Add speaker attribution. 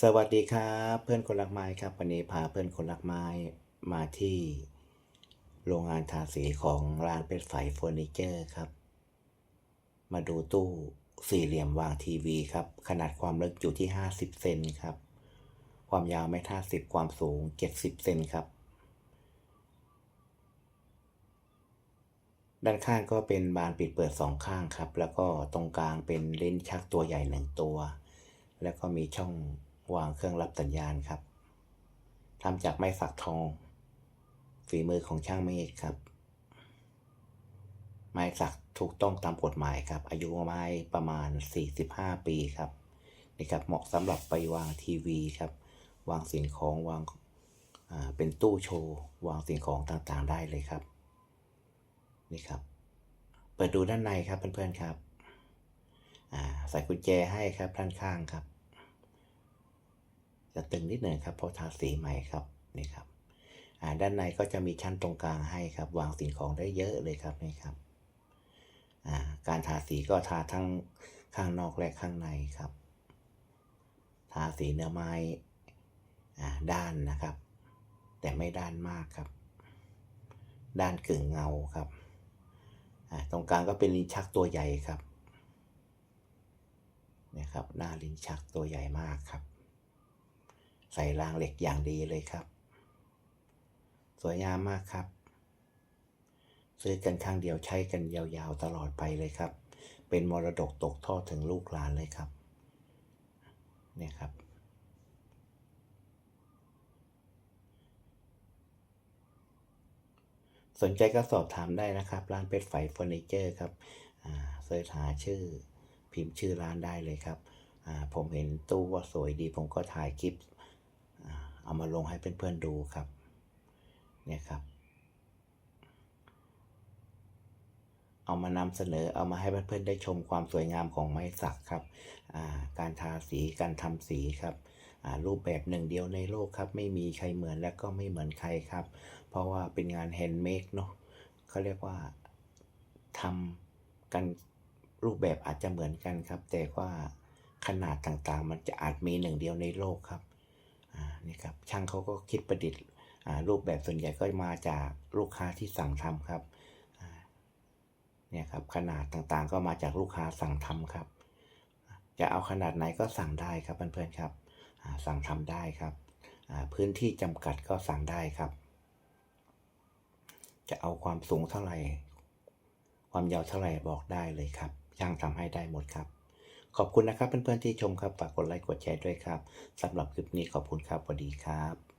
Speaker 1: สวัสดีครับเพื่อนคนรักไม้ครับ วันนี้พาเพื่อนคนรักไม้มาที่ โรงงานทาสีของร้านเป็ดไฟเฟอร์นิเจอร์ครับ มาดูตู้สี่เหลี่ยมวางทีวีครับ ขนาดความลึกอยู่ที่ 50 เซนครับ ความยาวไม่ท่าสิบความสูง 70 เซนครับ ด้านข้างก็เป็นบานปิดเปิดสองข้างครับ แล้วก็ตรงกลางเป็นลิ้นชักตัวใหญ่หนึ่งตัว แล้วก็มีช่องวางเครื่องรับสัญญาณครับทำจากไม้สักทอง ฝีมือของช่างเมฆครับ ไม้สักถูกต้องตามกฎหมายครับ อายุไม้ประมาณ 45 ปีครับนี่ครับเหมาะสำหรับไปวางทีวีครับ วางสิ่งของวางเป็นตู้โชว์ วางสิ่งของต่างๆได้เลยครับ นี่ครับ เปิดดูด้านในครับเพื่อนๆครับใส่กุญแจให้ครับด้านข้างครับ จะตึงนิดหนึ่งครับเพราะทาสีใหม่ครับนี่ครับด้านในก็จะมีชั้นตรงกลางให้ครับ วางสิ่งของได้เยอะเลยครับนี่ครับการทาสีก็ทาทั้งข้างนอกและข้างในครับ ทาสีเนื้อไม้ด้านนะครับ แต่ไม่ด้านมากครับ ด้านกึ่งเงาครับตรงกลางก็เป็นลิ้นชักตัวใหญ่ครับนี่ครับหน้าลิ้นชักตัวใหญ่มากครับ ใส่รางเหล็กอย่างดีเลยครับ สวยงามมากครับ ซื้อกันข้างเดียวใช้กันยาวๆตลอดไปเลยครับ เป็นมรดกตกทอดถึงลูกหลานเลยครับ เนี่ยครับสนใจก็สอบถามได้นะครับ ร้านเป็ดไฟเฟอร์นิเจอร์ครับอ่าเสิร์ชหาชื่อพิมพ์ชื่อร้านได้เลยครับอ่าผมเห็นตู้ว่าสวยดี ผมก็ถ่ายคลิป เอามาลงให้เพื่อนๆดูครับเนี่ยครับ เอามานำเสนอเอามาให้เพื่อนๆได้ชมความสวยงามของไม้สักครับการทาสีการทำสีครับรูปแบบหนึ่งเดียวในโลกครับ ไม่มีใครเหมือนและก็ไม่เหมือนใครครับ เพราะว่าเป็นงานแฮนด์เมดเนาะเขาเรียกว่าทำกันรูปแบบอาจจะเหมือนกันครับ แต่ว่าขนาดต่างๆ มันจะอาจมีหนึ่งเดียวในโลกครับ นี่ครับช่างเขาก็คิดประดิษฐ์รูปแบบส่วนใหญ่ก็มาจากลูกค้าที่สั่งทำครับเนี่ยครับขนาดต่างๆ ก็มาจากลูกค้าสั่งทำครับ จะเอาขนาดไหนก็สั่งได้ครับเพื่อนๆครับสั่งทำได้ครับพื้นที่จำกัดก็สั่งได้ครับ จะเอาความสูงเท่าไหร่ ความยาวเท่าไหร่บอกได้เลยครับช่างทำให้ได้หมดครับ ขอบคุณนะครับเพื่อนๆที่ชมครับ ฝากกดไลค์กดแชร์ด้วยครับสำหรับคลิปนี้ขอบคุณครับสวัสดีครับ